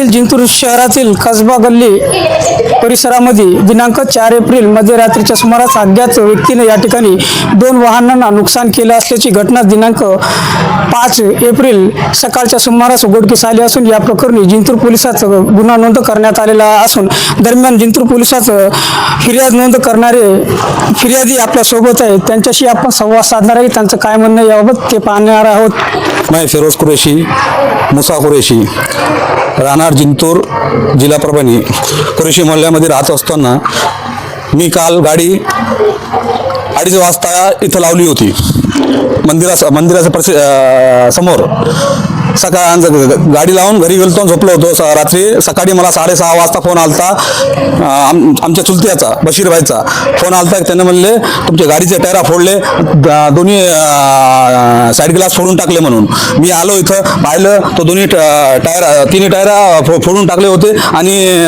जिंतूर शहरातील कसबा गल्ली परिसरामध्ये दिनांक चार एप्रिल मध्यरात्रीच्या सुमारास अज्ञात व्यक्तीने या ठिकाणी दोन वाहनांना नुकसान केलं असल्याची घटना दिनांक पाच एप्रिल सकाळच्या सुमारास उघडकीस आली असून या प्रकरणी जिंतूर पोलिसात गुन्हा नोंद करण्यात आलेला असून दरम्यान जिंतूर पोलिसात फिर्याद नोंद करणारे फिर्यादी आपल्यासोबत आहेत. त्यांच्याशी आपण संवाद साधणार आहे. त्यांचं काय म्हणणं याबाबत ते पाहणार आहोत. मैं फिरोज कुरेशी मुसा कुरेशी राहणार जिंतूर जिल्हा परभणी। कुरेशी मोहल्ल्यामध्ये राहत असताना मी काल गाडी अडीच वाजता इथं लावली होती. मंदिरा मंदिराच्या प्रसि समोर. सकाळ गाडी लावून घरी गेलो झोपलो होतो. स- रात्री सकाळी मला साडेसहा वाजता फोन आलता. आम आमच्या चुलत्याचा बशीरबाईचा फोन आलता. त्याने म्हणले तुमच्या गाडीचे टायरा फोडले. दोन्ही साईड ग्लास फोडून टाकले म्हणून. मी आलो इथं पाहिलं तो दोन्ही ट- टायर तिन्ही टायरा फो- फोडून टाकले होते आणि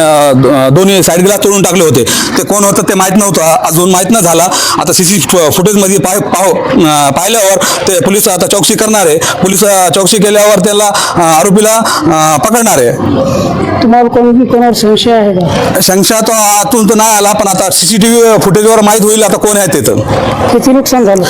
दोन्ही साईड ग्लास तोडून टाकले होते. ते कोण होतं ते माहीत नव्हतं. अजून माहीत न झाला. आता सी सी फुटेजमध्ये पाह पाहिल्यावर ते पोलीस आता चौकशी करणार आहे. पोलीस चौकशी केल्यावर त्याला आरोपीला पकडणार. आहे तुम्हाला कोणी कोणावर संशय आहे का? संशय तो आतून तर नाही आला पण आता सीसीटीव्ही फुटेजवर माहीत होईल आता कोण आहे तिथं किती नुकसान झालं?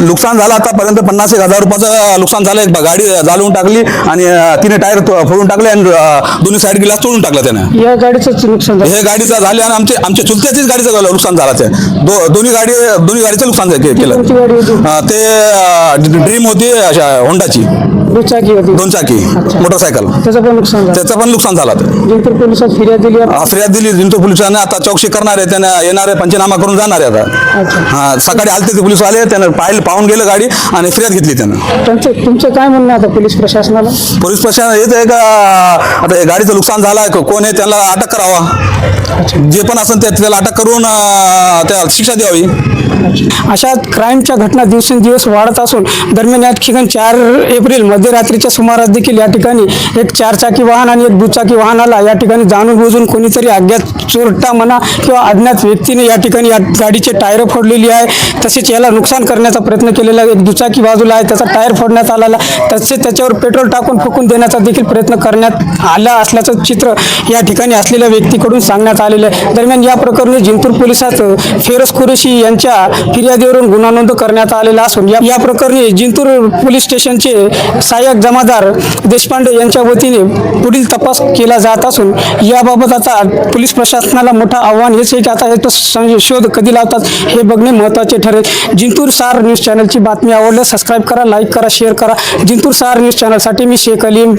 नुकसान झालं आतापर्यंत पन्नास एक हजार रुपयाचं नुकसान झालं. एक गाडी जाळून टाकली आणि अं, तिने टायर तो- फोडून टाकले आणि अं, दोन्ही साईड गिलास तोडून टाकलं त्याने. या गाडीचंच नुकसान झालं. हे गाडीचं झाले आणि आमचे आमच्या चुलत्याचीच गाडीचं झालं, नुकसान झालं ते. दो दोन्ही गाडी दोन्ही गाडीचं नुकसान के- केलं. कोणती गाडी होती? अं, ते ड्रीम होती अशा होंडाची दुचाकी होती. दोन चाकी. मोटरसायकल. त्याचं पण नुकसान झालं. त्याचं पण नुकसान झालं ते जिंतूर पोलिसात फिर्याद दिली आपण. फिर्याद दिली जिंतूर पोलिसांना आता चौकशी करणार आहे. त्याने येणार आहे पंचनामा करून जाणार आहे आता. अच्छा. हा सकाळी आलते ते पोलीस आले त्यानं पाहिलं पाहून गेलं गाडी आणि फिर्याद घेतली त्यानं. त्यांचं तुमचं काय म्हणणं आहे आता पोलीस प्रशासनाला? पोलीस प्रशासन येत आहे का? आता हे गाडीचं नुकसान झालं आहे कोण आहे त्याला अटक करावा. जे पण असेल ते त्याला अटक करून अं, त्याला शिक्षा द्यावी. अशा क्राईमच्या घटना दिवसेंदिवस वाढत असून दरम्यान या ठिकाणी चार एप्रिल मध्यरात्रीच्या सुमारास देखील या ठिकाणी एक चारचाकी वाहन आणि एक दुचाकी वाहनाला या ठिकाणी जाणून बुजून कोणीतरी अज्ञात चोरटा म्हणा किंवा अज्ञात व्यक्तीने या ठिकाणी या गाडीचे टायर फोडलेली आहे. तसेच याला नुकसान करण्याचा प्रयत्न केलेला एक दुचाकी बाजूला आहे. त्याचा टायर फोडण्यात आलेला तसेच तसे त्याच्यावर पेट्रोल टाकून फुकून देण्याचा देखील प्रयत्न करण्यात आला असल्याचं चित्र या ठिकाणी असलेल्या व्यक्तीकडून सांगण्यात आलेलं आहे. दरम्यान या प्रकरणी जिंतूर पोलिसात फिरोज कुरेशी यांच्या फिर्यादीवरून गुन्हा नोंद करण्यात आलेला असून या या प्रकरणी जिंतूर पोलीस स्टेशनचे सहाय्यक जमादार देशपांडे यांच्या वतीने पुढील तपास केला जात असून याबाबत आता पोलीस प्रशासनाला मोठं आव्हान हेच आहे की आता हे शोध कधी लावतात हे बघणे महत्त्वाचे ठरेल. जिंतूर सार न्यूज चॅनलची बातमी आवडल्यास सबस्क्राईब करा लाईक करा शेअर करा. जिंतूर सार न्यूज चॅनलसाठी मी शेख अलीम.